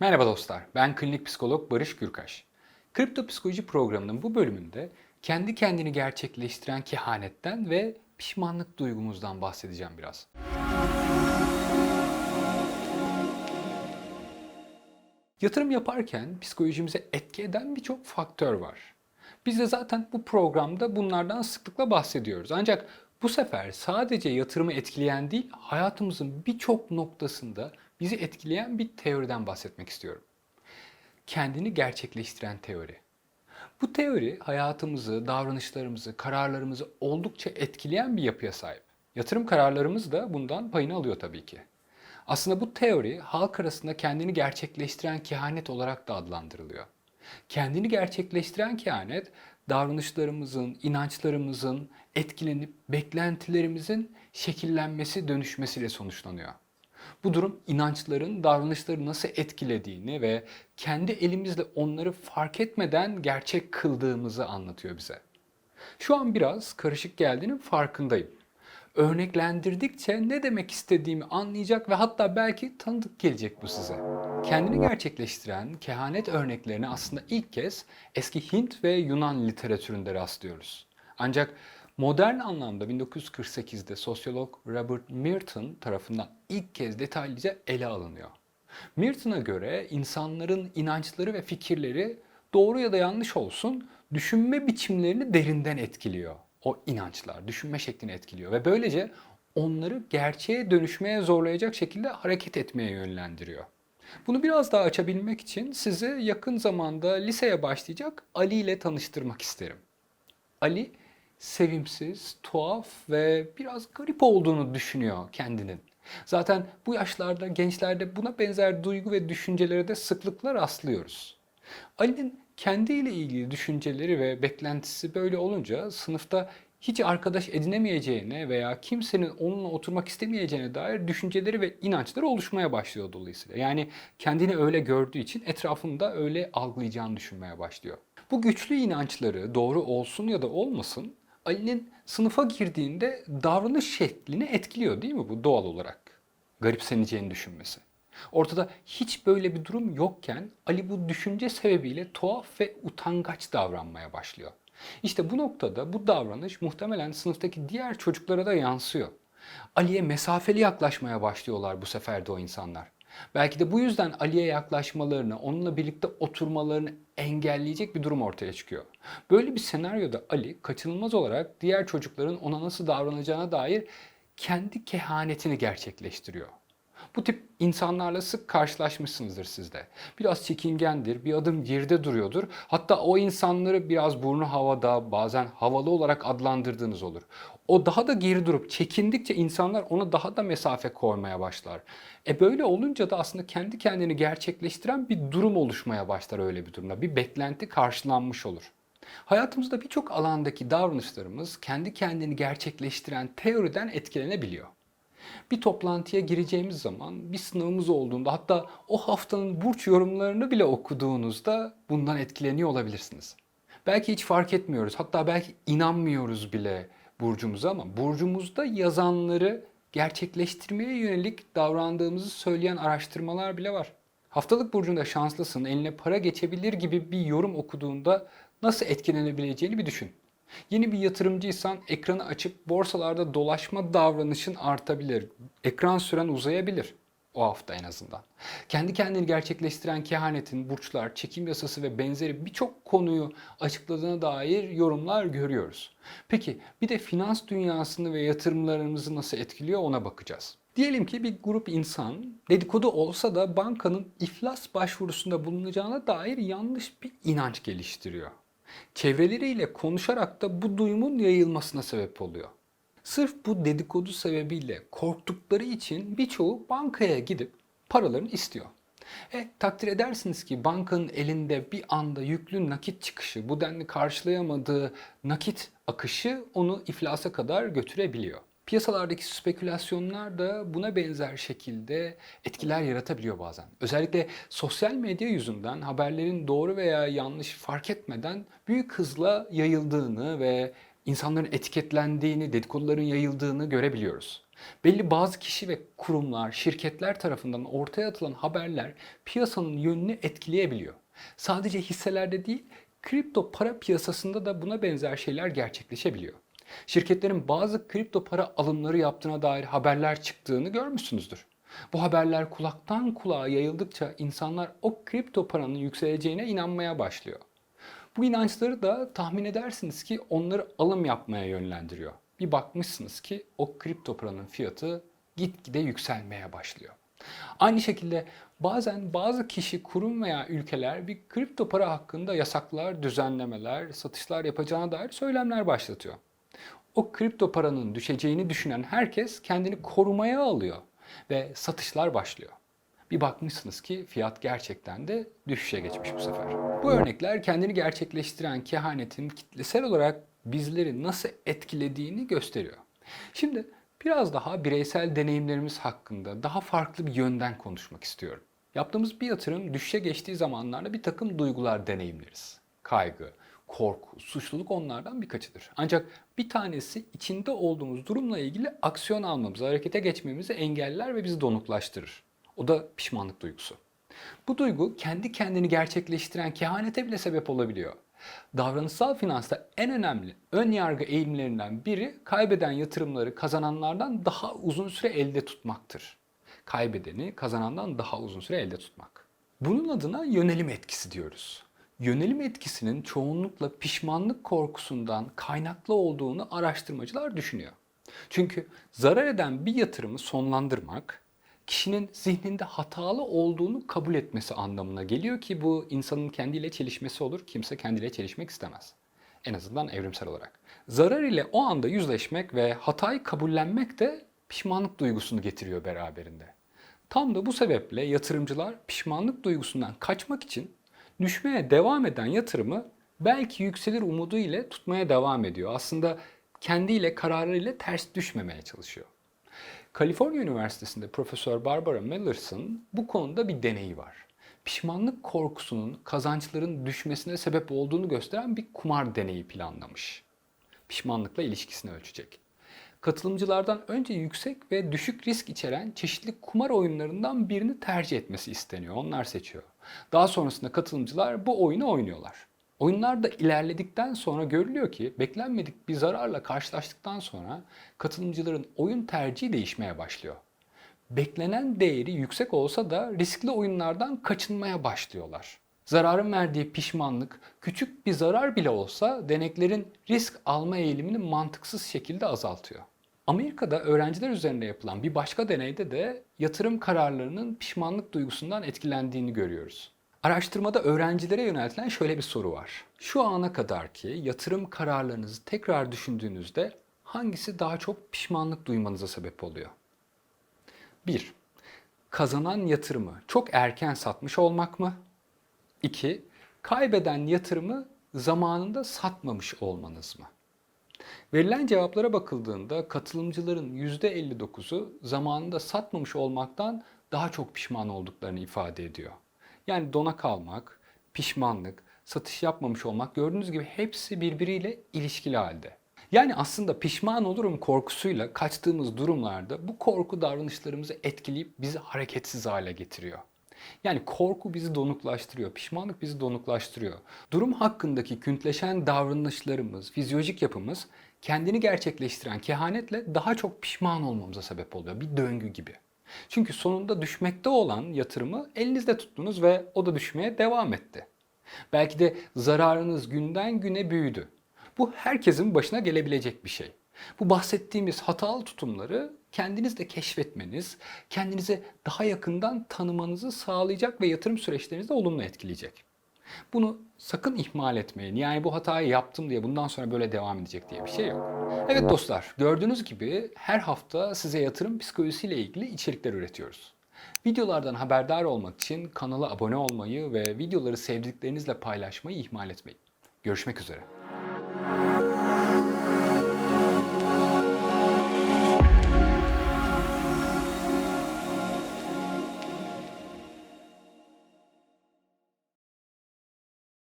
Merhaba dostlar, ben klinik psikolog Barış Gürkaş. Kripto Psikoloji programının bu bölümünde kendi kendini gerçekleştiren kehanetten ve pişmanlık duygumuzdan bahsedeceğim biraz. Yatırım yaparken psikolojimize etki eden birçok faktör var. Biz de zaten bu programda bunlardan sıklıkla bahsediyoruz. Ancak bu sefer sadece yatırımı etkileyen değil, hayatımızın birçok noktasında bizi etkileyen bir teoriden bahsetmek istiyorum. Kendini gerçekleştiren teori. Bu teori hayatımızı, davranışlarımızı, kararlarımızı oldukça etkileyen bir yapıya sahip. Yatırım kararlarımız da bundan payını alıyor tabii ki. Aslında bu teori halk arasında kendini gerçekleştiren kehanet olarak da adlandırılıyor. Kendini gerçekleştiren kehanet davranışlarımızın, inançlarımızın etkilenip beklentilerimizin şekillenmesi, dönüşmesiyle sonuçlanıyor. Bu durum inançların davranışları nasıl etkilediğini ve kendi elimizle onları fark etmeden gerçek kıldığımızı anlatıyor bize. Şu an biraz karışık geldiğinin farkındayım. Örneklendirdikçe ne demek istediğimi anlayacak ve hatta belki tanıdık gelecek bu size. Kendini gerçekleştiren kehanet örneklerine aslında ilk kez eski Hint ve Yunan literatüründe rastlıyoruz. Ancak modern anlamda 1948'de sosyolog Robert Merton tarafından ilk kez detaylıca ele alınıyor. Merton'a göre insanların inançları ve fikirleri doğru ya da yanlış olsun düşünme biçimlerini derinden etkiliyor. O inançlar düşünme şeklini etkiliyor ve böylece onları gerçeğe dönüşmeye zorlayacak şekilde hareket etmeye yönlendiriyor. Bunu biraz daha açabilmek için sizi yakın zamanda liseye başlayacak Ali ile tanıştırmak isterim. Ali sevimsiz, tuhaf ve biraz garip olduğunu düşünüyor kendinin. Zaten bu yaşlarda gençlerde buna benzer duygu ve düşüncelere de sıklıkla rastlıyoruz. Ali'nin kendiyle ilgili düşünceleri ve beklentisi böyle olunca sınıfta hiç arkadaş edinemeyeceğine veya kimsenin onunla oturmak istemeyeceğine dair düşünceleri ve inançları oluşmaya başlıyor dolayısıyla. Yani kendini öyle gördüğü için etrafında öyle algılayacağını düşünmeye başlıyor. Bu güçlü inançları doğru olsun ya da olmasın Ali'nin sınıfa girdiğinde davranış şeklini etkiliyor değil mi bu doğal olarak? Garipseneceğini düşünmesi. Ortada hiç böyle bir durum yokken Ali bu düşünce sebebiyle tuhaf ve utangaç davranmaya başlıyor. İşte bu noktada bu davranış muhtemelen sınıftaki diğer çocuklara da yansıyor. Ali'ye mesafeli yaklaşmaya başlıyorlar bu sefer de o insanlar. Belki de bu yüzden Ali'ye yaklaşmalarını, onunla birlikte oturmalarını engelleyecek bir durum ortaya çıkıyor. Böyle bir senaryoda Ali kaçınılmaz olarak diğer çocukların ona nasıl davranacağına dair kendi kehanetini gerçekleştiriyor. Bu tip insanlarla sık karşılaşmışsınızdır sizde. Biraz çekingendir, bir adım geride duruyordur. Hatta o insanları biraz burnu havada, bazen havalı olarak adlandırdığınız olur. O daha da geri durup çekindikçe insanlar ona daha da mesafe koymaya başlar. E böyle olunca da aslında kendi kendini gerçekleştiren bir durum oluşmaya başlar öyle bir durumda. Bir beklenti karşılanmış olur. Hayatımızda birçok alandaki davranışlarımız kendi kendini gerçekleştiren teoriden etkilenebiliyor. Bir toplantıya gireceğimiz zaman, bir sınavımız olduğunda, hatta o haftanın burç yorumlarını bile okuduğunuzda bundan etkileniyor olabilirsiniz. Belki hiç fark etmiyoruz, hatta belki inanmıyoruz bile burcumuza ama burcumuzda yazanları gerçekleştirmeye yönelik davrandığımızı söyleyen araştırmalar bile var. Haftalık burcunda şanslısın, eline para geçebilir gibi bir yorum okuduğunda nasıl etkilenebileceğini bir düşün. Yeni bir yatırımcıysan ekranı açıp borsalarda dolaşma davranışın artabilir. Ekran süren uzayabilir. O hafta en azından. Kendi kendini gerçekleştiren kehanetin, burçlar, çekim yasası ve benzeri birçok konuyu açıkladığına dair yorumlar görüyoruz. Peki bir de finans dünyasını ve yatırımlarımızı nasıl etkiliyor ona bakacağız. Diyelim ki bir grup insan dedikodu olsa da bankanın iflas başvurusunda bulunacağına dair yanlış bir inanç geliştiriyor çevreleriyle konuşarak da bu duyumun yayılmasına sebep oluyor. Sırf bu dedikodu sebebiyle korktukları için birçoğu bankaya gidip paralarını istiyor. E takdir edersiniz ki bankanın elinde bir anda yüklü nakit çıkışı, bu denli karşılayamadığı nakit akışı onu iflasa kadar götürebiliyor. Piyasalardaki spekülasyonlar da buna benzer şekilde etkiler yaratabiliyor bazen. Özellikle sosyal medya yüzünden haberlerin doğru veya yanlış fark etmeden büyük hızla yayıldığını ve insanların etiketlendiğini, dedikoduların yayıldığını görebiliyoruz. Belli bazı kişi ve kurumlar, şirketler tarafından ortaya atılan haberler piyasanın yönünü etkileyebiliyor. Sadece hisselerde değil, kripto para piyasasında da buna benzer şeyler gerçekleşebiliyor. Şirketlerin bazı kripto para alımları yaptığına dair haberler çıktığını görmüşsünüzdür. Bu haberler kulaktan kulağa yayıldıkça insanlar o kripto paranın yükseleceğine inanmaya başlıyor. Bu inançları da tahmin edersiniz ki onları alım yapmaya yönlendiriyor. Bir bakmışsınız ki o kripto paranın fiyatı gitgide yükselmeye başlıyor. Aynı şekilde bazen bazı kişi, kurum veya ülkeler bir kripto para hakkında yasaklar, düzenlemeler, satışlar yapacağına dair söylemler başlatıyor. O kripto paranın düşeceğini düşünen herkes kendini korumaya alıyor ve satışlar başlıyor. Bir bakmışsınız ki fiyat gerçekten de düşüşe geçmiş bu sefer. Bu örnekler kendini gerçekleştiren kehanetin kitlesel olarak bizleri nasıl etkilediğini gösteriyor. Şimdi biraz daha bireysel deneyimlerimiz hakkında daha farklı bir yönden konuşmak istiyorum. Yaptığımız bir yatırım düşüşe geçtiği zamanlarda bir takım duygular deneyimleriz. Kaygı, korku, suçluluk onlardan birkaçıdır. Ancak bir tanesi içinde olduğumuz durumla ilgili aksiyon almamızı, harekete geçmemizi engeller ve bizi donuklaştırır. O da pişmanlık duygusu. Bu duygu kendi kendini gerçekleştiren kehanete bile sebep olabiliyor. Davranışsal finansta en önemli ön yargı eğilimlerinden biri kaybeden yatırımları kazananlardan daha uzun süre elde tutmaktır. Kaybedeni kazanandan daha uzun süre elde tutmak. Bunun adına yönelim etkisi diyoruz. Yönelim etkisinin çoğunlukla pişmanlık korkusundan kaynaklı olduğunu araştırmacılar düşünüyor. Çünkü zarar eden bir yatırımı sonlandırmak kişinin zihninde hatalı olduğunu kabul etmesi anlamına geliyor ki bu insanın kendiyle çelişmesi olur. Kimse kendiyle çelişmek istemez. En azından evrimsel olarak. Zarar ile o anda yüzleşmek ve hatayı kabullenmek de pişmanlık duygusunu getiriyor beraberinde. Tam da bu sebeple yatırımcılar pişmanlık duygusundan kaçmak için düşmeye devam eden yatırımı belki yükselir umudu ile tutmaya devam ediyor. Aslında kendiyle kararıyla ters düşmemeye çalışıyor. Kaliforniya Üniversitesi'nde Profesör Barbara Millerson bu konuda bir deneyi var. Pişmanlık korkusunun kazançların düşmesine sebep olduğunu gösteren bir kumar deneyi planlamış. Pişmanlıkla ilişkisini ölçecek. Katılımcılardan önce yüksek ve düşük risk içeren çeşitli kumar oyunlarından birini tercih etmesi isteniyor. Onlar seçiyor. Daha sonrasında katılımcılar bu oyunu oynuyorlar. Oyunlarda ilerledikten sonra görülüyor ki beklenmedik bir zararla karşılaştıktan sonra katılımcıların oyun tercihi değişmeye başlıyor. Beklenen değeri yüksek olsa da riskli oyunlardan kaçınmaya başlıyorlar. Zararın verdiği pişmanlık küçük bir zarar bile olsa deneklerin risk alma eğilimini mantıksız şekilde azaltıyor. Amerika'da öğrenciler üzerinde yapılan bir başka deneyde de yatırım kararlarının pişmanlık duygusundan etkilendiğini görüyoruz. Araştırmada öğrencilere yöneltilen şöyle bir soru var. Şu ana kadar ki yatırım kararlarınızı tekrar düşündüğünüzde hangisi daha çok pişmanlık duymanıza sebep oluyor? 1. Kazanan yatırımı çok erken satmış olmak mı? 2. Kaybeden yatırımı zamanında satmamış olmanız mı? Verilen cevaplara bakıldığında katılımcıların %59'u zamanında satmamış olmaktan daha çok pişman olduklarını ifade ediyor. Yani dona kalmak, pişmanlık, satış yapmamış olmak gördüğünüz gibi hepsi birbiriyle ilişkili halde. Yani aslında pişman olurum korkusuyla kaçtığımız durumlarda bu korku davranışlarımızı etkileyip bizi hareketsiz hale getiriyor. Yani korku bizi donuklaştırıyor, pişmanlık bizi donuklaştırıyor. Durum hakkındaki küntleşen davranışlarımız, fizyolojik yapımız kendini gerçekleştiren kehanetle daha çok pişman olmamıza sebep oluyor. Bir döngü gibi. Çünkü sonunda düşmekte olan yatırımı elinizde tuttunuz ve o da düşmeye devam etti. Belki de zararınız günden güne büyüdü. Bu herkesin başına gelebilecek bir şey. Bu bahsettiğimiz hatalı tutumları kendiniz de keşfetmeniz, kendinize daha yakından tanımanızı sağlayacak ve yatırım süreçlerinizi olumlu etkileyecek. Bunu sakın ihmal etmeyin. Yani bu hatayı yaptım diye bundan sonra böyle devam edecek diye bir şey yok. Evet dostlar, gördüğünüz gibi her hafta size yatırım psikolojisiyle ilgili içerikler üretiyoruz. Videolardan haberdar olmak için kanala abone olmayı ve videoları sevdiklerinizle paylaşmayı ihmal etmeyin. Görüşmek üzere.